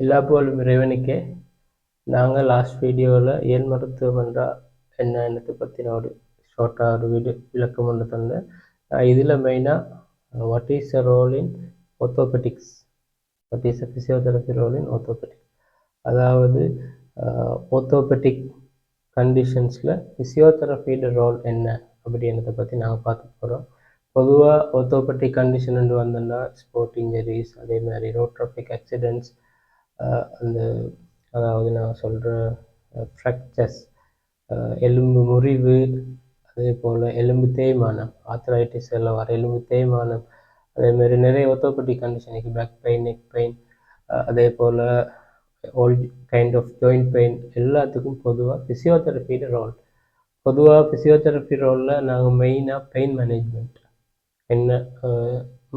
எல்லா புகழும் இறைவனுக்கே நாங்கள் லாஸ்ட் வீடியோவில் ஏன் மருத்துவம் என்றால் என்னென்னத்தை பற்றின ஒரு ஷார்ட்டாக ஒரு வீடியோ விளக்கம் ஒன்று தந்தேன் இதில் மெயினாக what is a role in orthopaedics what is a physiotherapy role in orthopaedics அதாவது ஒத்தோபெட்டிக் கண்டிஷன்ஸில் ஃபிசியோதெரபியோட ரோல் என்ன அப்படின்றத பற்றி நாங்கள் பார்க்க போகிறோம் பொதுவாக ஒத்தோபெட்டிக் கண்டிஷன் வந்தோன்னா ஸ்போர்ட் இன்ஜரிஸ் அதே மாதிரி ரோட் ட்ராஃபிக் ஆக்சிடென்ட்ஸ் அந்த அதாவது நான் சொல்கிற ஃப்ராக்சர்ஸ் எலும்பு முறிவு அதே போல் எலும்பு தேய்மானம் ஆத்ரைட்டிஸ் எல்லாம் வர எலும்பு தேய்மானம் அதேமாரி நிறைய ஒத்தோபெட்டிக் கண்டிஷனுக்கு பேக் பெயின் நெக் பெயின் அதே போல் old kind of joint pain எல்லாத்துக்கும் பொதுவாக ஃபிசியோதெரப்பியோட ரோல் பொதுவாக ஃபிசியோதெரப்பி ரோலில் நாங்கள் மெயினாக பெயின் மேனேஜ்மெண்ட் என்ன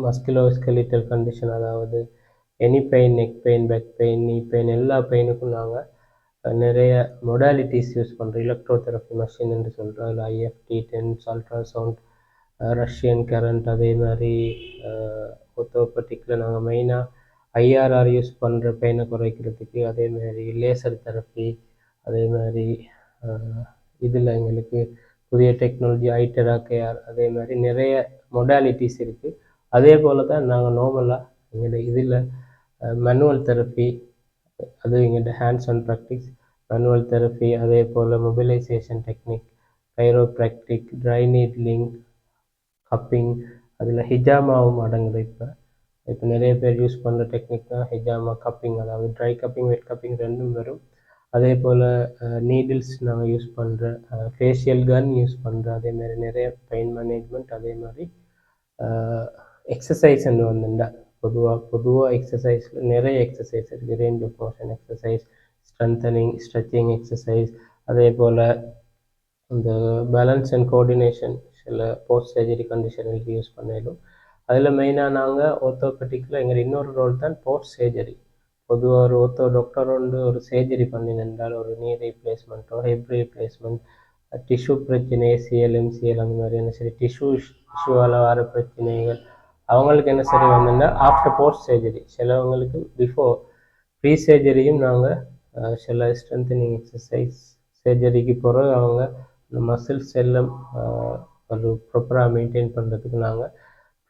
மஸ்குலோஸ்கெலிட்டல் கண்டிஷன் அதாவது any pain neck pain back pain knee pain எல்லா பெயினுக்கும் நாங்கள் நிறைய மொடாலிட்டிஸ் யூஸ் பண்ணுறோம் எலக்ட்ரோதெரப்பி மெஷின் என்று சொல்கிறோம் அதில் IFT TENS ultrasound Russian current அதே மாதிரி ஒத்தோபட்டிக்கில் நாங்கள் மெயினாக ஐஆர்ஆர் யூஸ் பண்ணுற பெயினை குறைக்கிறதுக்கு அதே மாதிரி லேசர் தெரப்பி அதே மாதிரி இதில் எங்களுக்கு புதிய டெக்னாலஜி ஐட்டரா கேஆர் அதே மாதிரி நிறைய மொடாலிட்டிஸ் இருக்குது அதே போல் தான் நாங்கள் நார்மலாக எங்களோட இதில் மேனுவல் தெரப்பி அது இங்கிட்ட hands on practice manual therapy அதே போல் mobilisation technique chiropractic dry needling cupping அதில் ஹிஜாமாவும் அடங்குது இப்போ. இப்போ நிறைய பேர் யூஸ் பண்ணுற டெக்னிக் தான் ஹிஜாமா கப்பிங் அதாவது ட்ரை கப்பிங் வெட் கப்பிங் ரெண்டும் வரும். அதே போல் நீடில்ஸ் நாங்கள் யூஸ் பண்ணுற ஃபேஷியல் கன் யூஸ் பண்ணுற அதேமாதிரி நிறைய பெயின் மேனேஜ்மெண்ட் அதே மாதிரி எக்ஸசைஸ் வந்துட்டேன் பொதுவாக பொதுவாக எக்ஸசைஸில் நிறைய எக்ஸசைஸ் இருக்குது range of motion exercise strengthening stretching exercise அதே போல் இந்த பேலன்ஸ் அண்ட் கோஆர்டினேஷன் சில போஸ்ட் சர்ஜரி கண்டிஷனுக்கு யூஸ் பண்ணிடும் அதில் மெயினாக நாங்கள் ஓர்த்தோபெட்டிக்கில் எங்கள் இன்னொரு ரோல் தான் போஸ்ட் சர்ஜரி பொதுவாக ஒரு ஒருத்தோ டாக்டர் வந்து ஒரு சர்ஜரி பண்ணியிருந்தால் ஒரு நீ ரீப்ளேஸ்மெண்ட்டோ ஹெப் ரீப்ளேஸ்மெண்ட் டிஷ்யூ பிரச்சனை சிஎல்எம்சிஎல் அந்த மாதிரியான சரி டிஷ்யூ இஷ்யூவால் வர பிரச்சனைகள் அவங்களுக்கு என்ன சரி வந்தோம்னா ஆஃப்டர் போஸ்ட் சர்ஜரி சிலவங்களுக்கு பிஃபோர் ப்ரீ சர்ஜரியும் நாங்கள் சில ஸ்ட்ரென்தனிங் எக்ஸசைஸ் சர்ஜரிக்கு பிறகு அவங்க இந்த மசில்ஸ் எல்லாம் ஒரு ப்ராப்பராக மெயின்டைன் பண்ணுறதுக்கு நாங்கள்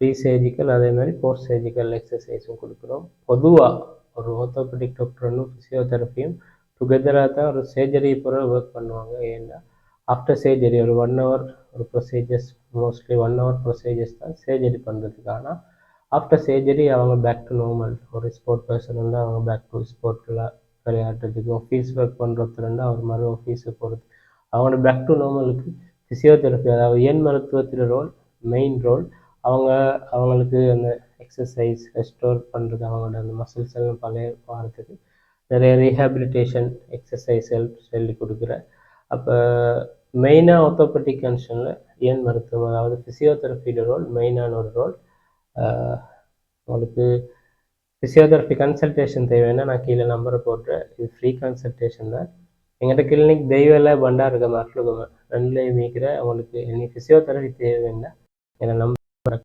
ப்ரீ சர்ஜிக்கல் அதே மாதிரி போஸ்ட் சர்ஜிக்கல் எக்ஸசைஸும் கொடுக்குறோம். பொதுவாக ஒரு ஓர்த்தோபெடிக் டாக்டரும் ஃபிசியோதெரப்பியும் டுகெதராக தான் ஒரு சர்ஜரி பிறகு ஒர்க் பண்ணுவாங்க. ஏன்னா ஆஃப்டர் சர்ஜரி ஒரு ஒன் ஹவர் ஒரு procedures mostly one hour procedures தான் சர்ஜரி பண்ணுறதுக்கு ஆனால் ஆஃப்டர் சர்ஜரி அவங்க பேக் டு நார்மல் ஒரு ஸ்போர்ட் பர்சன் வந்து அவங்க பேக் டு ஸ்போர்ட்டில் விளையாடுறதுக்கு ஆஃபீஸ் ஒர்க் பண்ணுறதுலேருந்து அவர் மாதிரி ஆஃபீஸுக்கு போகிறது அவங்களோட பேக் டு நார்மலுக்கு ஃபிசியோதெரப்பி அதாவது ஏன் மருத்துவத்தில் ரோல் மெயின் ரோல் அவங்க அவங்களுக்கு அந்த எக்ஸசைஸ் ரெஸ்டோர் பண்ணுறது அவங்களோட அந்த மசில்ஸ் எல்லாம் பழைய வாரத்துக்கு. நிறைய ரீஹாபிலிட்டேஷன் எக்ஸசைஸ் ஹெல்ப் சொல்லி கொடுக்குற அப்போ மெயினாக ஒத்தோபெட்டிக் கன்ஷனில் ஏன் மருத்துவம்? அதாவது ஃபிசியோதெரப்பியோட ரோல் மெயினான ஒரு ரோல் உங்களுக்கு ஃபிசியோதெரப்பி கன்சல்டேஷன் தேவைன்னா நான் கீழே நம்பரை போட்டுறேன். இது ஃப்ரீ கன்சல்டேஷன் தான். எங்கள்கிட்ட கிளினிக் தெய்வல இருக்க அட்லுகம் ரெண்டுலேயும் மீக்கிற உங்களுக்கு இனி ஃபிசியோதெரப்பி தேவைன்னா என்னை நம்பர்